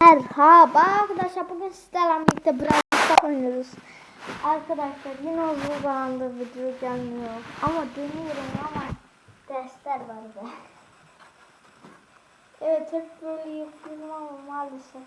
Merhaba arkadaşlar bugün sizlerle birlikte Brawl oynuyoruz. Arkadaşlar yine uzun zamandır video gelmiyor ama dönüyorum ama dersler var be. Evet hep böyle yapıyorum ama maalesef.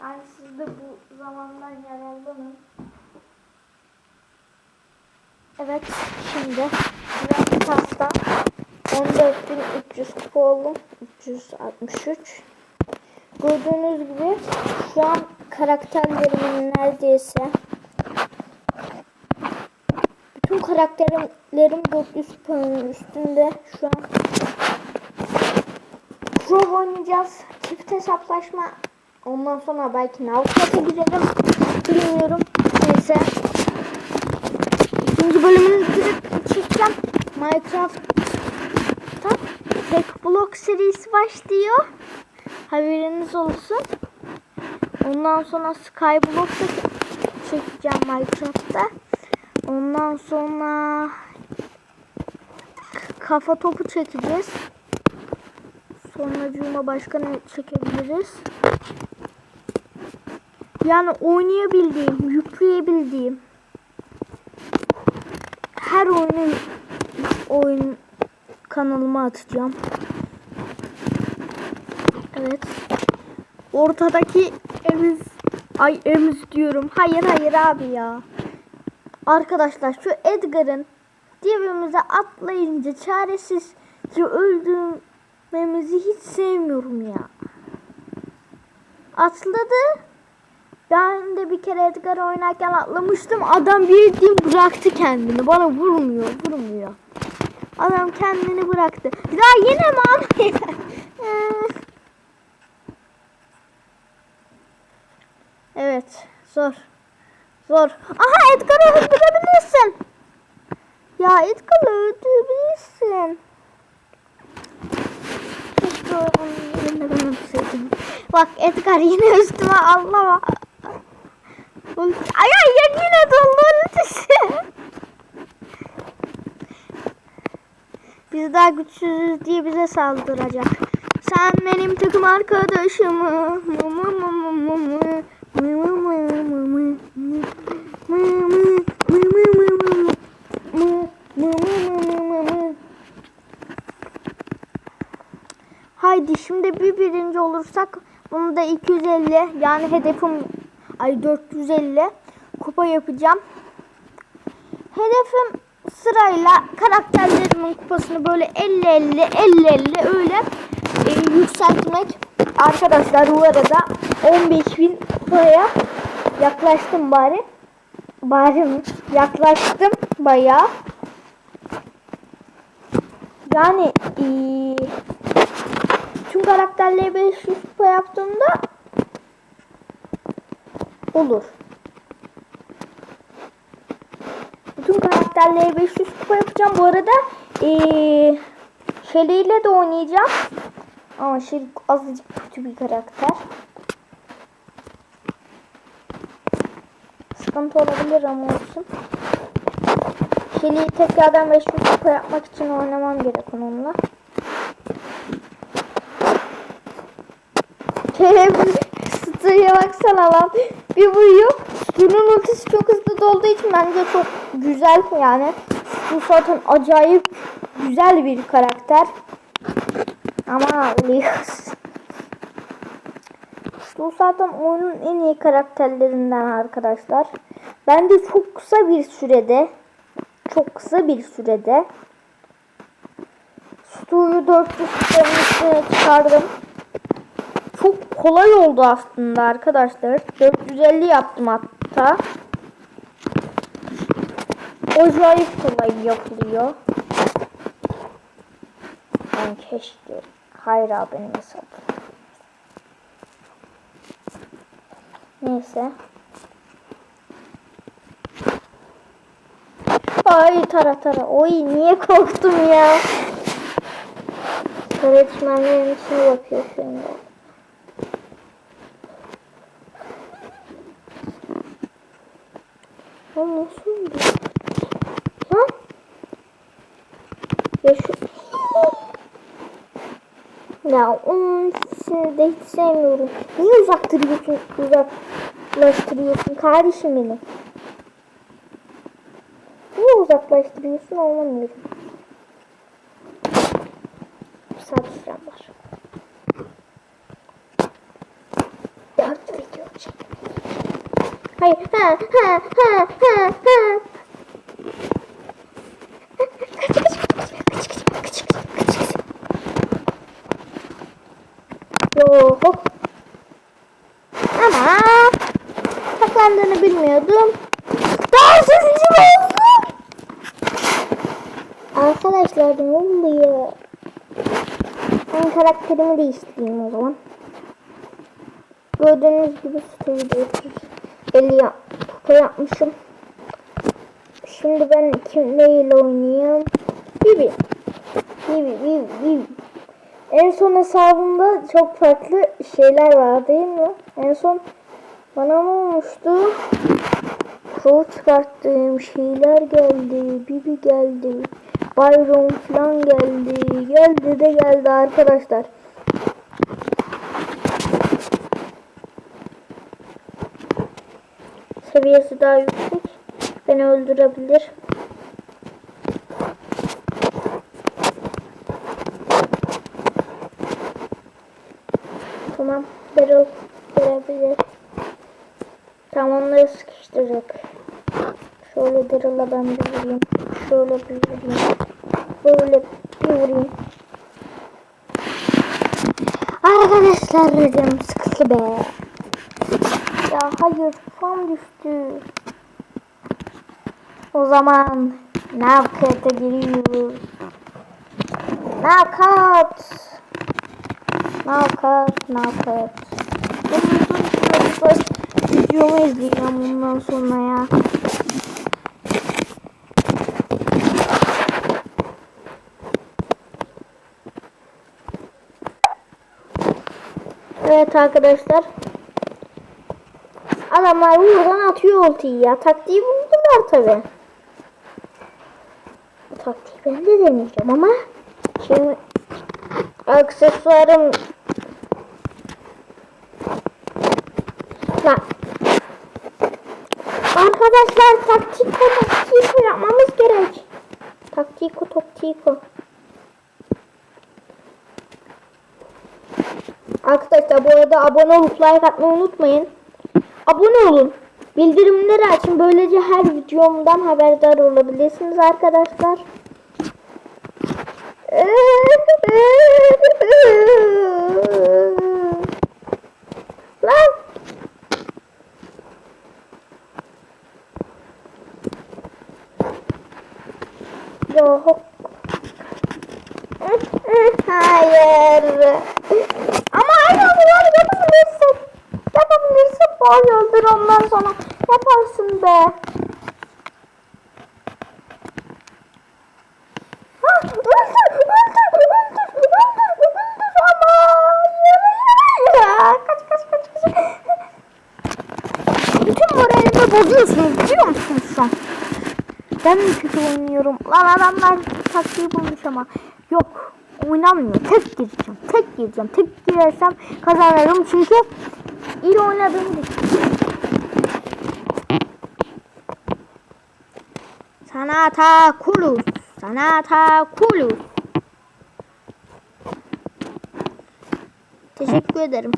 Yani siz de bu zamandan yararlanın. Evet şimdi Grand Pass'ta 14.300 kupa oldum. 363. Gördüğünüz gibi şu an karakterlerimin neredeyse bütün karakterlerim 400 puanın üstünde şu an. Pro oynayacağız. Çift hesaplaşma. Ondan sonra belki Naut'ta girelim. Bilmiyorum. Neyse. İkinci bölümünü direkt çekeceğim. Minecraft'ta Backblock serisi başlıyor. Haberiniz olsun. Ondan sonra Skyblock da çekeceğim Minecraft'ta. Ondan sonra kafa topu çekeceğiz. Sonra cuma başka ne çekebiliriz? Yani oynayabildiğim, yükleyebildiğim her oyunu oyun kanalıma atacağım. Evet. Ortadaki emiz ay emiz diyorum. Hayır hayır abi ya. Arkadaşlar şu Edgar'ın dibimize atlayınca çaresizce öldürmemizi hiç sevmiyorum ya. Atladı. Ben de bir kere Edgar oynarken atlamıştım. Adam bildiğin bıraktı kendini. Bana vurmuyor, vurmuyor. Adam kendini bıraktı. Daha yine mi abi? evet, zor. Zor. Aha Edgar'ı öldürebilirsin. Ya Edgar'ı öldürebilirsin. Keşke. Bak Edgar yine üstüme allama. Ay ay yine doldu Biz daha güçsüzüz diye bize saldıracak. Sen benim takım mı. Haydi şimdi bir birinci olursak bunu da 250 yani hedefim ay 450 kupa yapacağım. Hedefim sırayla karakterlerimin kupasını böyle 50 50 50 50 öyle e, yükseltmek. Arkadaşlar bu arada 15.000 kupaya yaklaştım bari. Bari? Yaklaştım bayağı. Yani e, tüm karakterleri 500 kupa yaptığımda olur. Bütün karakterleri 500 kupa yapacağım. Bu arada ee, ile de oynayacağım. Ama Shelly azıcık kötü bir karakter. Sıkıntı olabilir ama olsun. Shelly'yi tekrardan 500 kupa yapmak için oynamam gerek onunla. Stu'ya baksana lan. Bir vuruyor. Stu'nun ultisi çok hızlı dolduğu için bence çok güzel yani. Stu zaten acayip güzel bir karakter. Ama Leos. Stu zaten oyunun en iyi karakterlerinden arkadaşlar. Ben de çok kısa bir sürede çok kısa bir sürede Stu'yu 400 üstüne çıkardım çok kolay oldu aslında arkadaşlar. 450 yaptım hatta. Acayip kolay yapılıyor. Ben keşke hayır abi benim hesabım. Neyse. Ay tara tara. Oy niye korktum ya. Öğretmenlerin içine bakıyor şimdi. O nasıl oldu? Ha? Ya şu... Ya onun ikisini de hiç sevmiyorum. Niye uzaktırıyorsun, uzaklaştırıyorsun kardeşim beni? Niye uzaklaştırıyorsun anlamıyorum. Bir saat sürem var. Dört video çek. Hayır. Ha ha ha ha ha. Ama saklandığını bilmiyordum. Daha sekizinci mi oldum? Arkadaşlar ne oluyor? Ben karakterimi değiştireyim o zaman. Gördüğünüz gibi siteyi 50 yap, kupa yapmışım. Şimdi ben kim neyle oynayayım? Bibi. Bibi, Bibi, Bibi. En son hesabımda çok farklı şeyler var değil mi? En son bana ne olmuştu? Pro çıkarttığım şeyler geldi. Bibi geldi. Byron falan geldi. Geldi de geldi arkadaşlar. Seviyesi daha yüksek. Beni öldürebilir. Tamam. Daryl görebilir. Tamam onları sıkıştıracak. Şöyle Daryl'a ben bir vurayım. Şöyle bir vurayım. Böyle bir vurayım. Arkadaşlar canım sıkıldı be. Ya hayır fan düştü. O zaman Navkat'a giriyoruz. Navkat. Navkat, Navkat. Bundan sonra videomu izleyeceğim bundan sonra ya. Evet arkadaşlar. Adamlar buradan atıyor ultiyi ya. Taktiği buldular tabi. Taktiği ben de deneyeceğim ama şimdi aksesuarım Lan. Arkadaşlar taktiko taktiko yapmamız gerek. Taktiko taktiko. Arkadaşlar bu arada abone olup like atmayı unutmayın. Abone olun. Bildirimleri açın. Böylece her videomdan haberdar olabilirsiniz arkadaşlar. Lan. Yok. Hayır. Ama aynı bunları yapabilirsin. Yapabilirsin. Boy öldür ondan sonra yaparsın be. Bozuyorsunuz biliyor musunuz şu? Ben mi kötü oynuyorum? Lan adamlar taktiği bulmuş ama. Yok. Oynanmıyor. Tek gireceğim. Tek gireceğim. Tek girersem kazanırım çünkü iyi oynadığım için. Sanata kulus. Sanata kulus. Teşekkür ederim.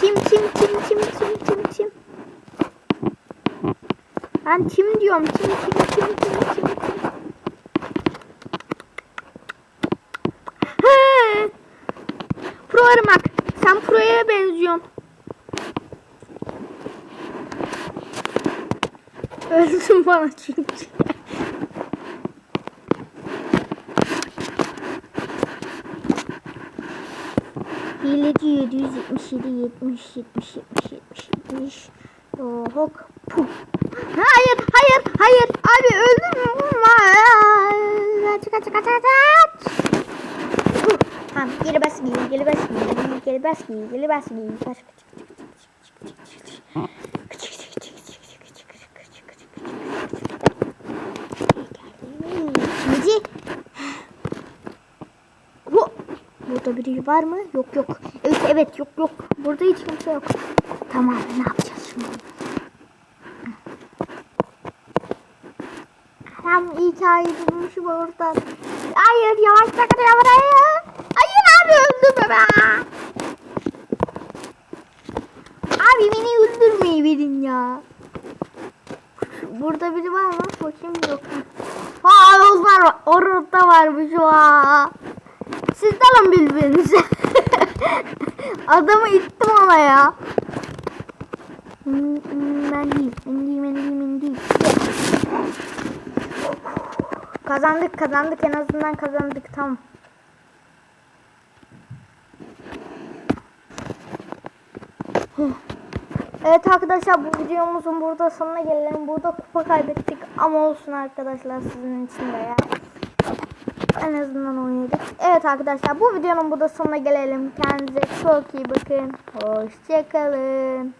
Tim tim tim tim tim tim tim. Ben tim diyorum. Tim tim tim tim tim tim. Pro Irmak. Sen Pro'ya benziyorsun. Öldün bana çünkü. Hileci 777 70 70 70 70 70 Yok. Puh. Hayır, hayır, hayır. Abi öldüm kaç, kaç, kaç. Puh. Tamam, geri bas geri bas geri bas giy, geri bas giy. Kaç, kaç, Şimdi bu Burada biri var mı? Yok yok. Evet evet yok yok. Burada hiç kimse yok. Tamam ne yapacağız şimdi? Hem hikayeyi bulmuşum oradan. Hayır yavaş bırak buraya. Hayır abi öldürme be. Abi beni öldürmeyi verin ya. Burada biri var mı? Bakayım yok. Onlar var. Orada varmış ha. Siz dalın birbirinize. Adamı ittim ona ya. Ben değil. Ben değil. Ben değil. Ben değil. Kazandık kazandık en azından kazandık tamam. Evet arkadaşlar bu videomuzun burada sonuna gelelim. Burada kupa kaybettik ama olsun arkadaşlar sizin için de ya. En azından oynadık. Evet arkadaşlar bu videonun burada sonuna gelelim. Kendinize çok iyi bakın. Hoşçakalın.